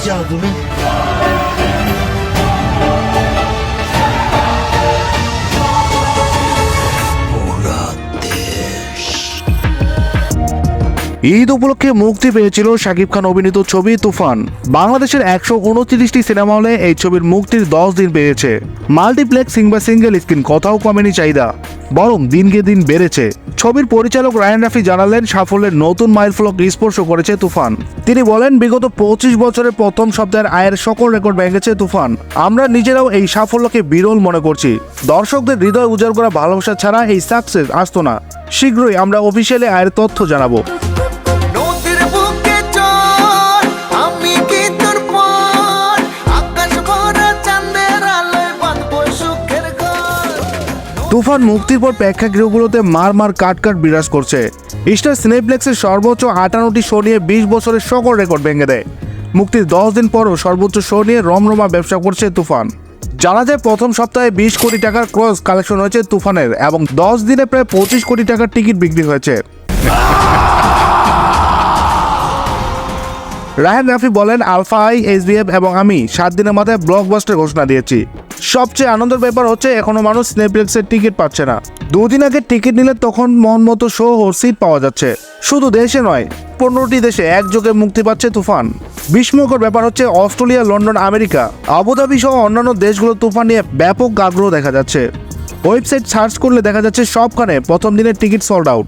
icabını Eid উপলক্ষে মুক্তি পেয়েছিল শাকিব খান অভিনীত ছবি তুফান। বাংলাদেশের একশো উনত্রিশটি সিনেমা হলে এই ছবির মুক্তির দশ দিন পেয়েছে। মাল্টিপ্লেক্স কিংবা সিঙ্গেল স্ক্রিন কোথাও কমেনি চাহিদা। বরং দিনকে দিন বেড়েছে। ছবির পরিচালক রায়ান রাফি জানালেন, সাফল্যের নতুন মাইলফলক স্পর্শ করেছে তুফান। তিনি বলেন, বিগত পঁচিশ বছরের প্রথম সপ্তাহের আয়ের সকল রেকর্ড ভেঙেছে তুফান। আমরা নিজেরাও এই সাফল্যকে বিরল মনে করছি। দর্শকদের হৃদয় উজাড় করা ভালোবাসা ছাড়া এই সাকসেস আসতো না। শীঘ্রই আমরা অফিসিয়ালি আয়ের তথ্য জানাব। তুফান মুক্তির পর প্রেক্ষাগৃহগুলোতে মার মার কাট কাট বিরাজ করছে। স্টার সিনেপ্লেক্সের সর্বোচ্চ আটান্নটি শো নিয়ে বিশ বছরের সকল রেকর্ড ভেঙে দেয়। মুক্তির দশ দিন পরও সর্বোচ্চ শো নিয়ে রমরমা ব্যবসা করছে তুফান। জানা যায়, প্রথম সপ্তাহে বিশ কোটি টাকার ক্রস কালেকশন হয়েছে তুফানের এবং দশ দিনে প্রায় পঁচিশ কোটি টাকার টিকিট বিক্রি হয়েছে। রায়হান রাফি বলেন, আলফা, আই এবং আমি সাত দিনের মাথায় ব্লকবাস্টার ঘোষণা দিয়েছি। সবচেয়ে আনন্দের ব্যাপার হচ্ছে, এখনও মানুষ স্নেপ্লেক্সের টিকিট পাচ্ছে না। দুদিন আগে টিকিট নিলে তখন মন মতো শো ও সিট পাওয়া যাচ্ছে। শুধু দেশে নয়, পনেরোটি দেশে একযোগে মুক্তি পাচ্ছে তুফান। বিস্ময়কর ব্যাপার হচ্ছে, অস্ট্রেলিয়া, লন্ডন, আমেরিকা, আবুধাবি সহ অন্যান্য দেশগুলো তুফান নিয়ে ব্যাপক আগ্রহ দেখা যাচ্ছে। ওয়েবসাইট সার্চ করলে দেখা যাচ্ছে, সবখানে প্রথম দিনের টিকিট সোল্ড আউট